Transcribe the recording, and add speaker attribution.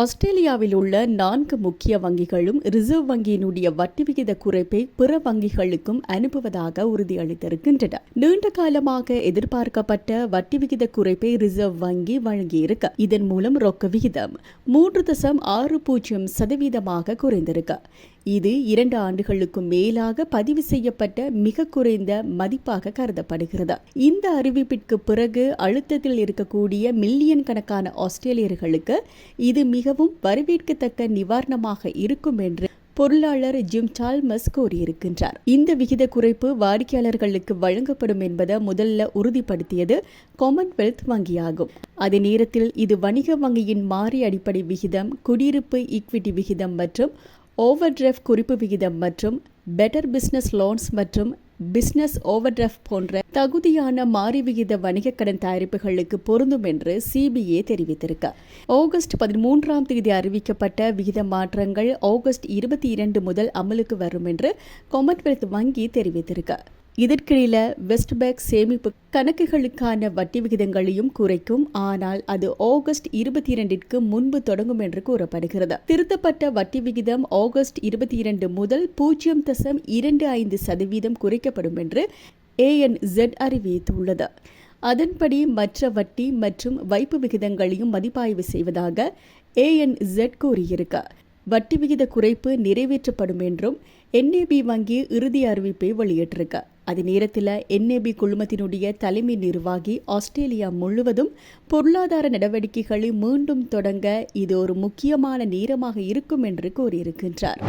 Speaker 1: ஆஸ்திரேலியாவில் உள்ள நான்கு முக்கிய வங்கிகளும் ரிசர்வ் வங்கியினுடைய வட்டி விகித குறைப்பை பிற வங்கிகளுக்கும் அனுப்புவதாக உறுதியளித்திருக்கின்றன. நீண்ட காலமாக எதிர்பார்க்கப்பட்ட வட்டி விகித குறைப்பை ரிசர்வ் வங்கி வழங்கியிருக்க. இதன் மூலம் ரொக்க விகிதம் மூன்று தசம் ஆறு பூஜ்ஜியம் சதவீதமாக குறைந்திருக்க. இது இரண்டு ஆண்டுகளுக்கும் மேலாக பதிவு செய்யப்பட்ட மிக குறைந்த மதிப்பாக கருதப்படுகிறது. இந்த அறிவிப்பிற்கு பிறகு அழுத்தத்தில் இருக்கக்கூடிய மில்லியன் கணக்கான ஆஸ்திரேலியர்களுக்கு இது மிக மிகவும் வரவேற்கத்தக்க நிவாரணமாக இருக்கும் என்று பொருளாளர் ஜிம் சால்மஸ் கூறியிருக்கின்றார். இந்த விகித குறைப்பு வாடிக்கையாளர்களுக்கு வழங்கப்படும் என்பதை முதல்ல உறுதிப்படுத்தியது காமன்வெல்த் வங்கியாகும். அதே நேரத்தில் இது வணிக வங்கியின் மாறி அடிப்படை விகிதம் குடியிருப்பு ஈக்விட்டி விகிதம் மற்றும் ஓவர் குறிப்பு விகிதம் மற்றும் பெட்டர் பிசினஸ் லோன்ஸ் மற்றும் பிசினஸ் ஓவர் போன்ற தகுதியான மாறி விகித வணிக கடன் தயாரிப்புகளுக்கு பொருந்தும் என்று சிபிஏ தெரிவித்திருக்க. ஆகஸ்ட் பதிமூன்றாம் தேதி அறிவிக்கப்பட்ட விகித மாற்றங்கள் ஆகஸ்ட் இருபத்தி இரண்டு முதல் அமலுக்கு வரும் என்று கொமன்வெல்த் வங்கி தெரிவித்திருக்க. இதற்கிடையில வெஸ்ட் பேங்க் சேமிப்பு கணக்குகளுக்கான வட்டி விகிதங்களையும் குறைக்கும். ஆனால் அது ஆகஸ்ட் இருபத்தி இரண்டிற்கு முன்பு தொடங்கும் என்று கூறப்படுகிறது. திருத்தப்பட்ட வட்டி விகிதம் ஆகஸ்ட் இருபத்தி இரண்டு முதல் பூஜ்ஜியம் தசம் இரண்டு ஐந்து சதவீதம் குறைக்கப்படும் என்று ஏஎன்இசட் அறிவித்துள்ளது. அதன்படி மற்ற வட்டி மற்றும் வைப்பு விகிதங்களையும் மதிப்பாய்வு செய்வதாக ஏஎன்இசட் கூறியிருக்க. வட்டி விகித குறைப்பு நிறைவேற்றப்படும் என்றும் என்ஏபி வங்கி இறுதி அறிவிப்பை வெளியிட்டிருக்க. அதே நேரத்தில் என்ஏபி குழுமத்தினுடைய தலைமை நிர்வாகி ஆஸ்திரேலியா முழுவதும் பொருளாதார நடவடிக்கைகளை மீண்டும் தொடங்க இது ஒரு முக்கியமான நேரமாக இருக்கும் என்று கூறியிருக்கின்றார்.